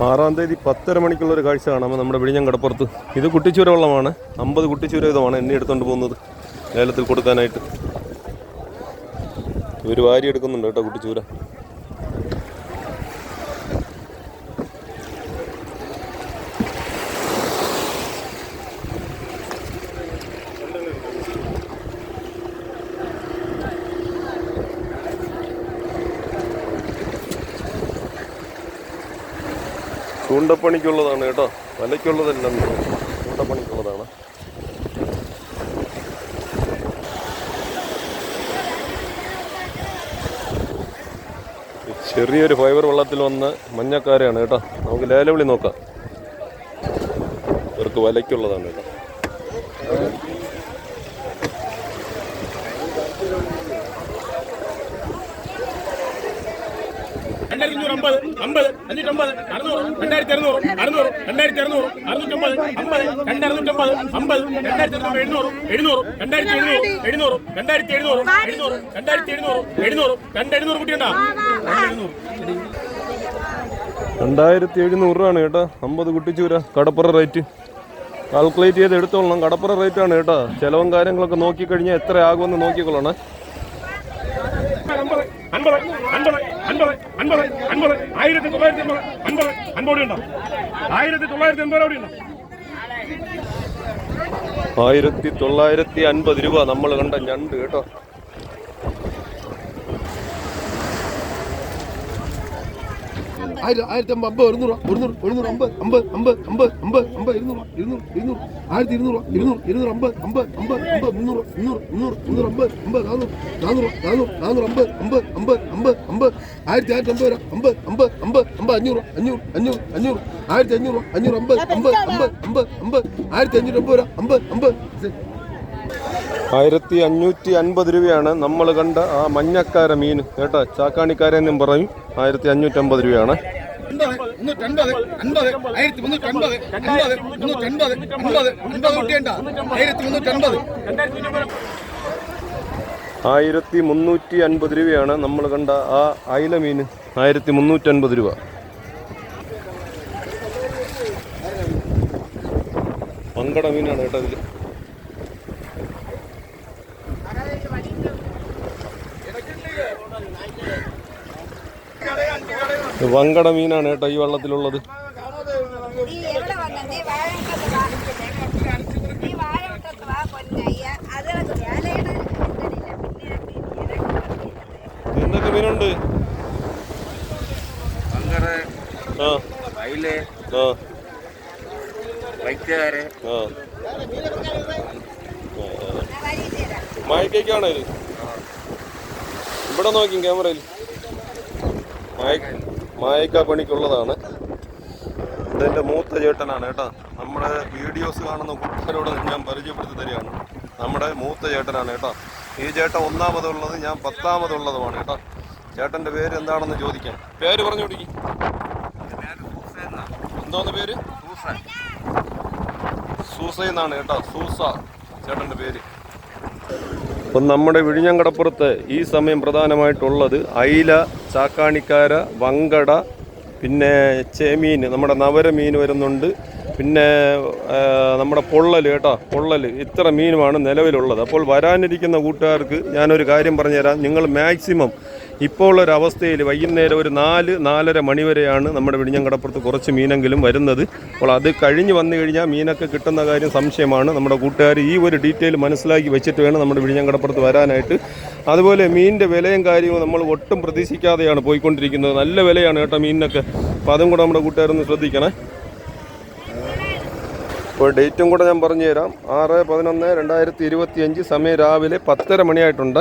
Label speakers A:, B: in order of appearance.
A: ആറാം തീയതി പത്തര മണിക്കുള്ള ഒരു കാഴ്ച കാണാം നമ്മുടെ വിഴിഞ്ഞം കടപ്പുറത്ത് ഇത് കുട്ടിച്ചൂര വെള്ളമാണ്. അമ്പത് കുട്ടിച്ചൂര വിധമാണ് എണ്ണി എടുത്തുകൊണ്ട് പോകുന്നത് ലേലത്തിൽ കൊടുക്കാനായിട്ട്. ഇവർ വാരി എടുക്കുന്നുണ്ട് കേട്ടോ കുട്ടിച്ചൂര. ചൂണ്ടപ്പണിക്കുള്ളതാണ് കേട്ടോ. വലയ്ക്കുള്ളതല്ല ചൂണ്ടപ്പണിക്കുള്ളതാണ്. ചെറിയൊരു ഫൈബർ വെള്ളത്തിൽ വന്ന് മഞ്ഞക്കാരയാണ് കേട്ടോ. നമുക്ക് ലേലവിളി നോക്കാം. ഇവർക്ക് വലയ്ക്കുള്ളതാണ് കേട്ടോ.
B: രണ്ടായിരത്തി അഞ്ഞൂറ് അമ്പത് അമ്പത് അഞ്ഞൂറ്റമ്പത് അറുന്നൂറ് രണ്ടായിരത്തി അറുന്നൂറ് അറുന്നൂറ് രണ്ടായിരത്തി അറുന്നൂറ് അറുന്നൂറ്റമ്പത് അമ്പത് രണ്ടറുന്നൂറ്റമ്പത് അമ്പത് രണ്ടായിരത്തി അറുന്നൂറ് എഴുന്നൂറ് എഴുന്നൂറ് രണ്ടായിരത്തി എഴുന്നൂറ് എഴുന്നൂറ് രണ്ടായിരത്തി എഴുന്നൂറ് എഴുന്നൂറ് രണ്ടായിരത്തി എഴുന്നൂറ് എഴുന്നൂറ് രണ്ട് എഴുന്നൂറ് കുട്ടിയുണ്ടോ
A: രണ്ടായിരത്തി എഴുന്നൂറ് രൂപയാണ് കേട്ടോ. അമ്പത് കുട്ടിച്ചൂര കടപ്പുറ റേറ്റ്. കാൽക്കുലേറ്റ് ചെയ്ത് എടുത്തോളണം. കടപ്പുറ റേറ്റ് ആണ് കേട്ടോ. ചിലവും കാര്യങ്ങളൊക്കെ നോക്കിക്കഴിഞ്ഞാൽ എത്ര ആകുമെന്ന് നോക്കിക്കൊള്ളണേ.
B: അമ്പത് അൻപത് അൻപത് അൻപത് അൻപത് അൻപത്. ആയിരത്തി തൊള്ളായിരത്തി അമ്പത് അൻപത്. അൻപത് ഉണ്ടാവും ആയിരത്തി തൊള്ളായിരത്തി അൻപത് അവിടെ ഉണ്ടാവും
A: ആയിരത്തി തൊള്ളായിരത്തി അൻപത് രൂപ നമ്മൾ കണ്ട ഞണ്ട് കേട്ടോ.
C: ആയിരം ആയിരത്തി അമ്പത് അമ്പത് ഒരുന്നൂറ് ഒരുന്നൂറ് ഒരുന്നൂറ് അമ്പത് അമ്പത് അമ്പത് അമ്പത് അമ്പത് അമ്പത് ഇരുന്നൂറ് ഇരുന്നൂറ് ഇരുന്നൂറ് ആയിരത്തി ഇരുന്നൂറ് ഇരുന്നൂറ് ഇരുന്നൂറ് അമ്പത് അമ്പത് അമ്പത് അമ്പത് മുന്നൂറ് മുന്നൂറ് മുന്നൂറ് മുന്നൂറ് അമ്പത് അമ്പത് നാനൂറ് നാനൂറ് നാനൂറ് നാനൂറ് അമ്പത് അമ്പത് അമ്പത് അമ്പത് അമ്പത് ആയിരത്തി ആയിരത്തി അമ്പത് രൂപ അമ്പത് അമ്പത് അമ്പത് അമ്പത് അഞ്ഞൂറ് അഞ്ഞൂറ് അഞ്ഞൂറ് അഞ്ഞൂറ് ആയിരത്തി അഞ്ഞൂറ് അഞ്ഞൂറ് അമ്പത് അമ്പത് അമ്പത് അമ്പത് അമ്പത് ആയിരത്തി അഞ്ഞൂറ് അമ്പത് അമ്പത് അമ്പത്
A: ആയിരത്തി അഞ്ഞൂറ്റി അൻപത് രൂപയാണ് നമ്മൾ കണ്ട ആ മഞ്ഞക്കാര മീൻ. കേട്ടോ ചാക്കാണിക്കാരെന്നും പറയും. ആയിരത്തി അഞ്ഞൂറ്റി
C: അമ്പത് രൂപയാണ്. ആയിരത്തി
A: മുന്നൂറ്റി അൻപത് രൂപയാണ് നമ്മൾ കണ്ട ആ അയില മീൻ. ആയിരത്തി മുന്നൂറ്റി അൻപത് രൂപ. പങ്കട മീനാണ് കേട്ടോ ഇത് വങ്കട മീനാണ് കേട്ടോ ഈ വെള്ളത്തിലുള്ളത്. എന്തൊക്കെ മീനുണ്ട്? ഇത് ഇവിടെ നോക്കി ക്യാമറയിൽ. മായ മായക്ക പണിക്കുള്ളതാണ്. ഇതെന്റെ മൂത്ത ചേട്ടനാണ് കേട്ടോ. നമ്മുടെ വീഡിയോസ് കാണുന്ന കുട്ടികളോട് ഞാൻ പരിചയപ്പെടുത്തി തരികയാണ്. നമ്മുടെ മൂത്ത ചേട്ടനാണ് കേട്ടോ. ഈ ചേട്ടൻ ഒന്നാമതുള്ളത് ഞാൻ പത്താമതുള്ളതുമാണ് കേട്ടോ. ചേട്ടന്റെ പേര് എന്താണെന്ന് ചോദിക്കാം. പേര് പറഞ്ഞു കൊടുക്കി. എന്തോന്ന് പേര്? സൂസ എന്നാണ് കേട്ടോ. സൂസ ചേട്ടന്റെ പേര്. അപ്പം നമ്മുടെ വിഴിഞ്ഞം കടപ്പുറത്ത് ഈ സമയം പ്രധാനമായിട്ടുള്ളത് അയില ചാക്കാണിക്കാര വങ്കട പിന്നെ ചേമീൻ നമ്മുടെ നവരമീൻ വരുന്നുണ്ട്. പിന്നെ നമ്മുടെ പൊള്ളൽ കേട്ടോ പൊള്ളൽ ഇത്ര മീനുമാണ് നിലവിലുള്ളത്. അപ്പോൾ വരാനിരിക്കുന്ന കൂട്ടുകാർക്ക് ഞാനൊരു കാര്യം പറഞ്ഞുതരാം. നിങ്ങൾ മാക്സിമം ഇപ്പോൾ ഉള്ള അവസ്ഥയിൽ വൈകുന്നേരം ഒരു നാല് നാലര മണി വരെയാണ് നമ്മുടെ വിഴിഞ്ഞങ്കടപ്പുറത്ത് കുറച്ച് മീനെങ്കിലും വരുന്നത്. അപ്പോൾ അത് കഴിഞ്ഞ് വന്നു കഴിഞ്ഞാൽ മീനൊക്കെ കിട്ടുന്ന കാര്യം സംശയമാണ്. നമ്മുടെ കൂട്ടുകാർ ഈ ഒരു ഡീറ്റെയിൽ മനസ്സിലാക്കി വെച്ചിട്ട് വേണം നമ്മുടെ വിഴിഞ്ഞങ്കടപ്പുറത്ത് വരാനായിട്ട്. അതുപോലെ മീനിന്റെ വിലയും കാര്യവും നമ്മൾ ഒട്ടും പ്രതീക്ഷിക്കാതെയാണ് പോയിക്കൊണ്ടിരിക്കുന്നത്. നല്ല വിലയാണ് കേട്ടോ മീനിനൊക്കെ. അപ്പോൾ അതും കൂടെ നമ്മുടെ കൂട്ടുകാരൊന്ന് ശ്രദ്ധിക്കണേ. അപ്പോൾ ഡേറ്റും കൂടെ ഞാൻ പറഞ്ഞു തരാം ആറ് പതിനൊന്ന് രണ്ടായിരത്തി ഇരുപത്തി അഞ്ച് സമയം രാവിലെ പത്തര മണിയായിട്ടുണ്ട്.